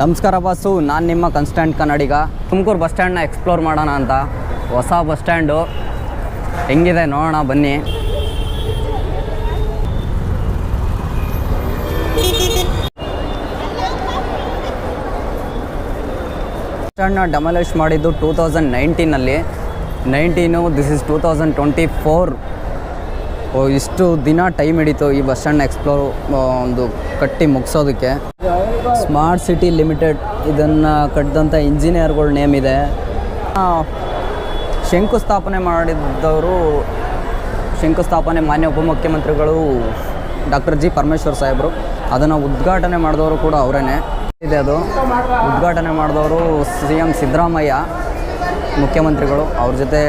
ನಮಸ್ಕಾರ ಬಾಸು ನಾನು ನಿಮ್ಮ ಕನ್ಸ್ಟೆಂಟ್ ಕನ್ನಡಿಗ. ತುಮಕೂರು ಬಸ್ ಸ್ಟ್ಯಾಂಡ್ನ ಎಕ್ಸ್ಪ್ಲೋರ್ ಮಾಡೋಣ ಅಂತ. ಹೊಸ ಬಸ್ ಸ್ಟ್ಯಾಂಡು. ಹೆಂಗಿದೆ ನೋಡೋಣ, ಬನ್ನಿ. ಬಸ್ ಸ್ಟ್ಯಾಂಡ್ನ ಡೆಮಾಲಿಷ್ ಮಾಡಿದ್ದು two thousand ನೈನ್ಟೀನಲ್ಲಿ nineteen this is two thousand twenty four ಇಷ್ಟು ದಿನ ಟೈಮ್ ಹಿಡಿತು ಈ ಬಸ್ ಸ್ಟ್ಯಾಂಡ್ ಎಕ್ಸ್ಪ್ಲೋರ್ ಒಂದು ಕಟ್ಟಿ ಮುಗಿಸೋದಕ್ಕೆ. ಸ್ಮಾರ್ಟ್ ಸಿಟಿ ಲಿಮಿಟೆಡ್ ಇದನ್ನು ಕಟ್ಟಿದಂಥ ಇಂಜಿನಿಯರ್ಗಳ ನೇಮ್ ಇದೆ. ಶಂಕುಸ್ಥಾಪನೆ ಮಾಡಿದ್ದವರು, ಶಂಕುಸ್ಥಾಪನೆ ಮಾನ್ಯ ಉಪಮುಖ್ಯಮಂತ್ರಿಗಳು ಡಾಕ್ಟರ್ ಜಿ ಪರಮೇಶ್ವರ್ ಸಾಹೇಬರು. ಅದನ್ನು ಉದ್ಘಾಟನೆ ಮಾಡಿದವರು ಕೂಡ ಅವರೇ ಇದೆ ಅದು. ಉದ್ಘಾಟನೆ ಮಾಡಿದವರು ಸಿ ಎಂ ಸಿದ್ದರಾಮಯ್ಯ, ಮುಖ್ಯಮಂತ್ರಿಗಳು. ಅವ್ರ ಜೊತೆ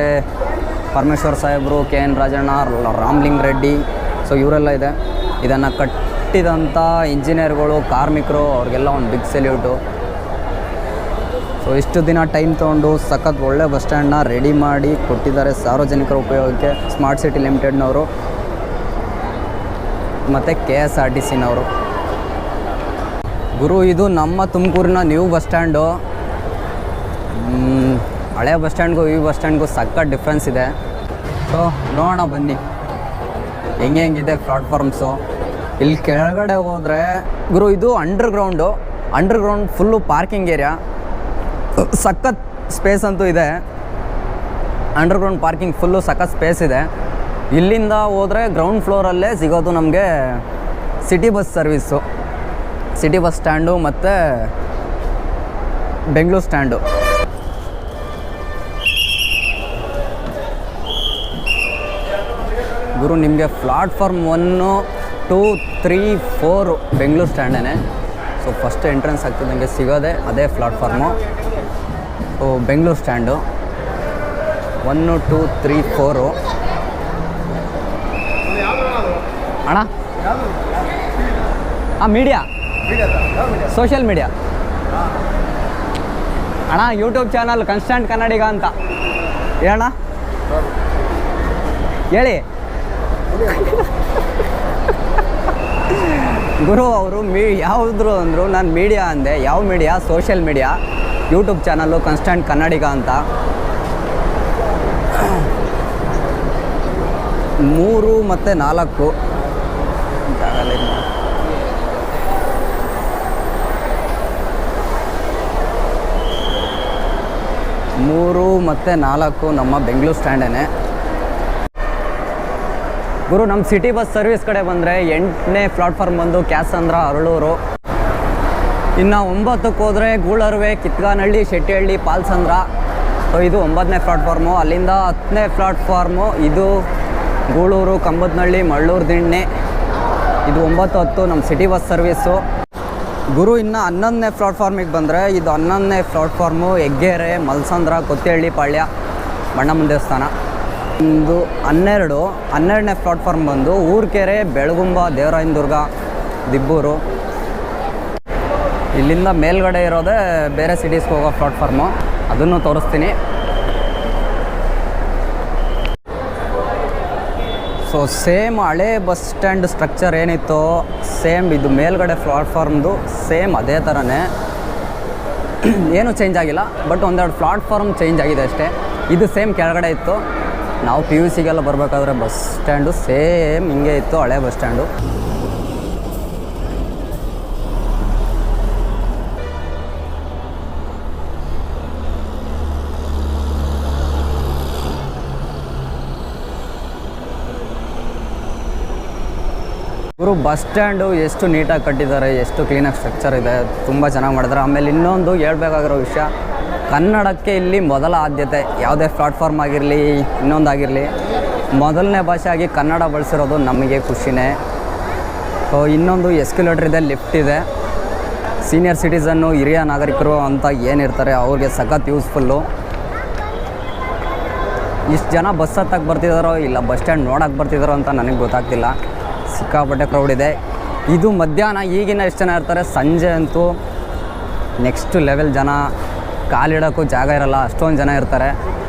ಪರಮೇಶ್ವರ್ ಸಾಹೇಬರು, K N Rajanna, Ramling Reddy. So ಇವರೆಲ್ಲ ಇದೆ. ಇದನ್ನು ಕಟ್ಟಿದಂಥ ಇಂಜಿನಿಯರ್ಗಳು, ಕಾರ್ಮಿಕರು, ಅವ್ರಿಗೆಲ್ಲ ಒಂದು ಬಿಗ್ ಸೆಲ್ಯೂಟು ಸೊ ಇಷ್ಟು ದಿನ ಟೈಮ್ ತೊಗೊಂಡು ಸಖತ್ ಒಳ್ಳೆ ಬಸ್ ಸ್ಟ್ಯಾಂಡನ್ನ ರೆಡಿ ಮಾಡಿ ಕೊಟ್ಟಿದ್ದಾರೆ ಸಾರ್ವಜನಿಕರ ಉಪಯೋಗಕ್ಕೆ ಸ್ಮಾರ್ಟ್ ಸಿಟಿ ಲಿಮಿಟೆಡ್ನವರು ಮತ್ತು ಕೆ ಎಸ್ ಆರ್ ಟಿ ಸಿನವರು ಗುರು, ಇದು ನಮ್ಮ ತುಮಕೂರಿನ ನ್ಯೂ ಬಸ್ ಸ್ಟ್ಯಾಂಡು ಹಳೆ ಬಸ್ ಸ್ಟ್ಯಾಂಡ್ಗೂ ಈ ಬಸ್ ಸ್ಟ್ಯಾಂಡ್ಗೂ ಸಖತ್ ಡಿಫ್ರೆನ್ಸ್ ಇದೆ. ಸೊ ನೋಡೋಣ ಬನ್ನಿ. ಹೆಂಗೆ ಹೆಂಗಿದೆ ಪ್ಲಾಟ್ಫಾರ್ಮ್ಸು ಇಲ್ಲಿ ಕೆಳಗಡೆ ಹೋದರೆ, ಗುರು, ಇದು underground underground full parking area ಸಖತ್ ಸ್ಪೇಸ್ ಅಂತೂ ಇದೆ. ಅಂಡರ್ ಗ್ರೌಂಡ್ ಪಾರ್ಕಿಂಗ್ ಫುಲ್ಲು ಸಖತ್ ಸ್ಪೇಸ್ ಇದೆ. ಇಲ್ಲಿಂದ ಹೋದರೆ ಗ್ರೌಂಡ್ ಫ್ಲೋರಲ್ಲೇ ಸಿಗೋದು ನಮಗೆ city bus service city bus stand ಮತ್ತು ಬೆಂಗಳೂರು ಸ್ಟ್ಯಾಂಡು ಗುರು, ನಿಮಗೆ platform one two three four Bengaluru ಸ್ಟ್ಯಾಂಡೇ so first entrance ಆಗ್ತಿದ್ದಂಗೆ ಸಿಗೋದೆ ಅದೇ platform so Bengaluru stand one two three four ಅಣ್ಣ? ಹಾಂ ಮೀಡಿಯಾ ಸೋಷಿಯಲ್ ಮೀಡಿಯಾ ಅಣ್ಣ ಯೂಟ್ಯೂಬ್ ಚಾನಲ್ ಕನ್ಸ್ಟೆಂಟ್ ಕನ್ನಡಿಗ ಅಂತ. ಹೇಳಣ್ಣ? ಹೇಳಿ. ಗುರು ಅವರು ಮೀ, ಯಾವುದ್ರು ಅಂದರು ನಾನು ಮೀಡಿಯಾ ಅಂದೆ. ಯಾವ media social media YouTube channel constant Kannadiga ಅಂತ. ಮೂರು ಮತ್ತು ನಾಲ್ಕು. ಮೂರು ಮತ್ತು ನಾಲ್ಕು ನಮ್ಮ ಬೆಂಗಳೂರು ಸ್ಟ್ಯಾಂಡೇನೆ ಗುರು ನಮ್ಮ ಸಿಟಿ ಬಸ್ ಸರ್ವಿಸ್ ಕಡೆ ಬಂದರೆ ಎಂಟನೇ ಪ್ಲಾಟ್ಫಾರ್ಮ್ ಬಂದು ಕ್ಯಾಸಂದ್ರ, ಅರಳೂರು. ಇನ್ನು ಒಂಬತ್ತಕ್ಕೆ ಹೋದರೆ ಗೂಳರ್ವೆ, ಕಿತ್ಗಾನಹಳ್ಳಿ, ಶೆಟ್ಟಿಹಳ್ಳಿ, ಪಾಲ್ಸಂದ್ರ. ಸೊ ಇದು ಒಂಬತ್ತನೇ ಪ್ಲಾಟ್ಫಾರ್ಮು ಅಲ್ಲಿಂದ ಹತ್ತನೇ ಪ್ಲಾಟ್ಫಾರ್ಮು ಇದು ಗೂಳೂರು, ಕಂಬದನಹಳ್ಳಿ, ಮಳ್ಳೂರು, ದಿಣ್ಣೆ. ಇದು ಒಂಬತ್ತು ಹತ್ತು ನಮ್ಮ ಸಿಟಿ ಬಸ್ ಸರ್ವೀಸು ಗುರು, ಇನ್ನು ಹನ್ನೊಂದನೇ ಪ್ಲಾಟ್ಫಾರ್ಮಿಗೆ ಬಂದರೆ ಇದು ಹನ್ನೊಂದನೇ ಪ್ಲಾಟ್ಫಾರ್ಮು ಹೆಗ್ಗೇರೆ, ಮಲ್ಸಂದ್ರ ಕೊತ್ತೇಹಳ್ಳಿ ಪಾಳ್ಯ ಬಣ್ಣಮ್ಮನ ದೇವಸ್ಥಾನ ಒಂದು ಹನ್ನೆರಡು, ಹನ್ನೆರಡನೇ ಪ್ಲಾಟ್ಫಾರ್ಮ್ ಬಂದು ಊರ್ಕೆರೆ, ಬೆಳಗುಂಬ, ದೇವರಾಯನದುರ್ಗ, ದಿಬ್ಬೂರು. ಇಲ್ಲಿಂದ ಮೇಲ್ಗಡೆ ಇರೋದೇ ಬೇರೆ ಸಿಟೀಸ್ಗೆ ಹೋಗೋ ಪ್ಲಾಟ್ಫಾರ್ಮು ಅದನ್ನು ತೋರಿಸ್ತೀನಿ. ಸೊ ಸೇಮ್ ಹಳೆ ಬಸ್ ಸ್ಟ್ಯಾಂಡ್ ಸ್ಟ್ರಕ್ಚರ್ ಏನಿತ್ತು ಸೇಮ್ ಇದು ಮೇಲ್ಗಡೆ ಪ್ಲಾಟ್ಫಾರ್ಮ್ದು ಸೇಮ್ ಅದೇ ಥರನೇ ಏನೂ ಚೇಂಜ್ ಆಗಿಲ್ಲ ಬಟ್ ಒಂದೆರಡು ಪ್ಲಾಟ್ಫಾರ್ಮ್ ಚೇಂಜ್ ಆಗಿದೆ ಅಷ್ಟೇ. ಇದು ಸೇಮ್ ಕೆಳಗಡೆ ಇತ್ತು. ನಾವು ಪಿ ಯು ಸಿಗೆಲ್ಲ ಬರಬೇಕಾದ್ರೆ ಬಸ್ ಸ್ಟ್ಯಾಂಡು ಸೇಮ್ ಹಿಂಗೆ ಇತ್ತು, ಹಳೆ ಬಸ್ ಸ್ಟ್ಯಾಂಡು ಗುರು ಬಸ್ ಸ್ಟ್ಯಾಂಡು ಎಷ್ಟು ನೀಟಾಗಿ ಕಟ್ಟಿದ್ದಾರೆ, ಎಷ್ಟು ಕ್ಲೀನಾಗಿ ಸ್ಟ್ರಕ್ಚರ್ ಇದೆ, ತುಂಬ ಚೆನ್ನಾಗಿ ಮಾಡಿದ್ದಾರೆ. ಆಮೇಲೆ ಇನ್ನೊಂದು ಹೇಳ್ಬೇಕಾಗಿರೋ ವಿಷಯ ಕನ್ನಡಕ್ಕೆ ಇಲ್ಲಿ ಮೊದಲ ಆದ್ಯತೆ. ಯಾವುದೇ ಪ್ಲಾಟ್ಫಾರ್ಮ್ ಆಗಿರಲಿ, ಇನ್ನೊಂದಾಗಿರಲಿ, ಮೊದಲನೇ ಭಾಷೆಯಾಗಿ ಕನ್ನಡ ಬಳಸಿರೋದು ನಮಗೆ ಖುಷಿನೇ. ಸೊ ಇನ್ನೊಂದು ಎಸ್ಕ್ಯುಲೇಟರ್ ಇದೆ ಲಿಫ್ಟ್ ಇದೆ. ಸೀನಿಯರ್ ಸಿಟಿಸನ್ನು ಹಿರಿಯ ನಾಗರಿಕರು ಅಂತ ಏನಿರ್ತಾರೆ, ಅವ್ರಿಗೆ ಸಖತ್ ಯೂಸ್ಫುಲ್ಲು ಇಷ್ಟು ಜನ ಬಸ್ ಹತ್ತಕ್ಕೆ ಬರ್ತಿದ್ದಾರೋ ಇಲ್ಲ ಬಸ್ ಸ್ಟ್ಯಾಂಡ್ ನೋಡಕ್ಕೆ ಬರ್ತಿದ್ದಾರೋ ಅಂತ ನನಗೆ ಗೊತ್ತಾಗ್ತಿಲ್ಲ. ಸಿಕ್ಕಾಪಟ್ಟೆ ಕ್ರೌಡ್ ಇದೆ. ಇದು ಮಧ್ಯಾಹ್ನ, ಈಗಿನ ಎಷ್ಟು ಜನ ಇರ್ತಾರೆ, ಸಂಜೆ ಅಂತೂ ನೆಕ್ಸ್ಟ್ ಲೆವೆಲ್ ಜನ. ಕಾಲಿಡೋಕ್ಕೂ ಜಾಗ ಇರಲ್ಲ ಅಷ್ಟೊಂದು ಜನ ಇರ್ತಾರೆ.